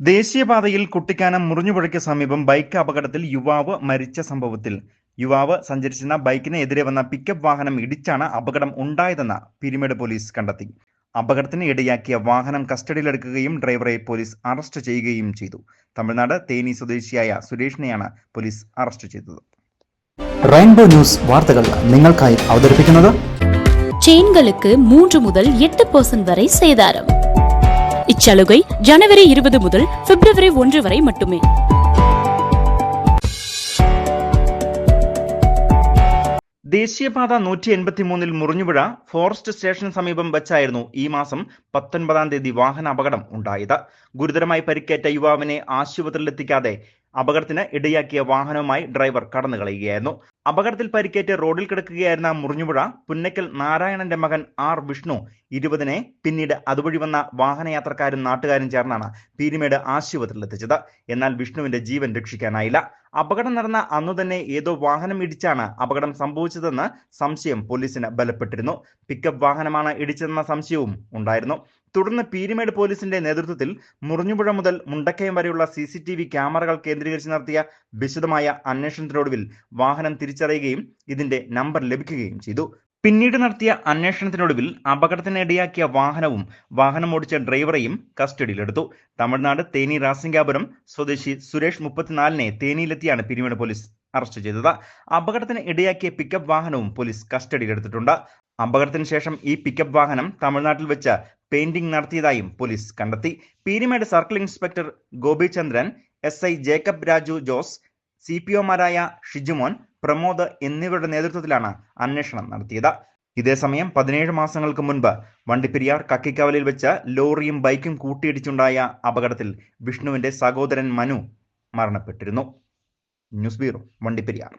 ദേശീയപാതയിൽ കുട്ടിക്കാനം മുറിഞ്ഞുപുഴയ്ക്ക് സമീപം ബൈക്ക് അപകടത്തിൽ യുവാവ് മരിച്ച സംഭവത്തിൽ. യുവാവ് സഞ്ചരിച്ചിരുന്ന ബൈക്കിന് എതിരെ വന്ന പിക്കപ്പ് വാഹനം ഇടിച്ചാണ് അപകടം ഉണ്ടായതെന്ന് പിരിമേട് പോലീസ് കണ്ടെത്തി. അപകടത്തിന് ഇടയാക്കിയ വാഹനം കസ്റ്റഡിയിലെടുക്കുകയും ഡ്രൈവറെ പോലീസ് അറസ്റ്റ് ചെയ്യുകയും ചെയ്തു. തമിഴ്നാട് തേനി സ്വദേശിയായ സുരേഷിനെയാണ് പോലീസ് അറസ്റ്റ് ചെയ്തത്. റെയിൻബോ ന്യൂസ് വാർത്തകൾ നിങ്ങൾക്കായി അവതരിപ്പിക്കുന്നത് ചെയിനുകൾക്ക് മൂന്ന് മുതൽ എട്ട് പെർസെന്റ് വരെ സേതാരം. இச்சலுகை ஜனவரி இருபது முதல் பிப்ரவரி ஒன்று வரை மட்டுமே ദേശീയപാത നൂറ്റി എൺപത്തി മൂന്നിൽ മുറിഞ്ഞുപുഴ ഫോറസ്റ്റ് സ്റ്റേഷന് സമീപം വെച്ചായിരുന്നു ഈ മാസം പത്തൊൻപതാം തീയതി വാഹന അപകടം ഉണ്ടായത് ഗുരുതരമായി പരിക്കേറ്റ യുവാവിനെ ആശുപത്രിയിലെത്തിക്കാതെ അപകടത്തിന് ഇടയാക്കിയ വാഹനവുമായി ഡ്രൈവർ കടന്നു കളയുകയായിരുന്നു അപകടത്തിൽ പരിക്കേറ്റ് റോഡിൽ കിടക്കുകയായിരുന്ന മുറിഞ്ഞുപുഴ പുന്നക്കൽ നാരായണന്റെ മകൻ ആർ വിഷ്ണു ഇരുപതിനെ പിന്നീട് അതുവഴി വന്ന വാഹനയാത്രക്കാരും നാട്ടുകാരും ചേർന്നാണ് പീരിമേട് ആശുപത്രിയിലെത്തിച്ചത്. എന്നാൽ വിഷ്ണുവിന്റെ ജീവൻ രക്ഷിക്കാനായില്ല. അപകടം നടന്ന അന്നു തന്നെ ഏതോ വാഹനം ഇടിച്ചാണ് അപകടം സംഭവിച്ചതെന്ന് സംശയം പോലീസിന് ബലപ്പെട്ടിരുന്നു. പിക്കപ്പ് വാഹനമാണ് ഇടിച്ചതെന്ന സംശയവും ഉണ്ടായിരുന്നു. തുടർന്ന് പീരിമേട് പോലീസിന്റെ നേതൃത്വത്തിൽ മുറിഞ്ഞുപുഴ മുതൽ മുണ്ടക്കയം വരെയുള്ള സി സി ടി വി ക്യാമറകൾ കേന്ദ്രീകരിച്ച് നടത്തിയ വിശദമായ അന്വേഷണത്തിനൊടുവിൽ വാഹനം തിരിച്ചറിയുകയും ഇതിന്റെ നമ്പർ ലഭിക്കുകയും ചെയ്തു. പിന്നീട് നടത്തിയ അന്വേഷണത്തിനൊടുവിൽ അപകടത്തിന് ഇടയാക്കിയ വാഹനവും വാഹനം ഓടിച്ച ഡ്രൈവറെയും കസ്റ്റഡിയിലെടുത്തു. തമിഴ്നാട് തേനി റാസിംഗാപുരം സ്വദേശി സുരേഷ് മുപ്പത്തിനാലിനെ തേനിയിലെത്തിയാണ് പിരിമേട് പോലീസ് അറസ്റ്റ് ചെയ്തത്. അപകടത്തിന് ഇടയാക്കിയ പിക്കപ്പ് വാഹനവും പോലീസ് കസ്റ്റഡിയിലെടുത്തിട്ടുണ്ട്. അപകടത്തിന് ശേഷം ഈ പിക്കപ്പ് വാഹനം തമിഴ്നാട്ടിൽ വെച്ച് പെയിന്റിംഗ് നടത്തിയതായും പോലീസ് കണ്ടെത്തി. Peermade circle inspector Gopichandran S I Jacob Raju Jose C P ഒമാരായ Shijumon Pramod എന്നിവരുടെ നേതൃത്വത്തിലാണ് അന്വേഷണം നടത്തിയത്. ഇതേസമയം പതിനേഴ് മാസങ്ങൾക്ക് മുൻപ് വണ്ടിപ്പെരിയാർ കക്കിക്കവലിൽ വെച്ച് ലോറിയും ബൈക്കും കൂട്ടിയിടിച്ചുണ്ടായ അപകടത്തിൽ വിഷ്ണുവിന്റെ സഹോദരൻ മനു മരണപ്പെട്ടിരുന്നു. News bureau Vandiperiyar.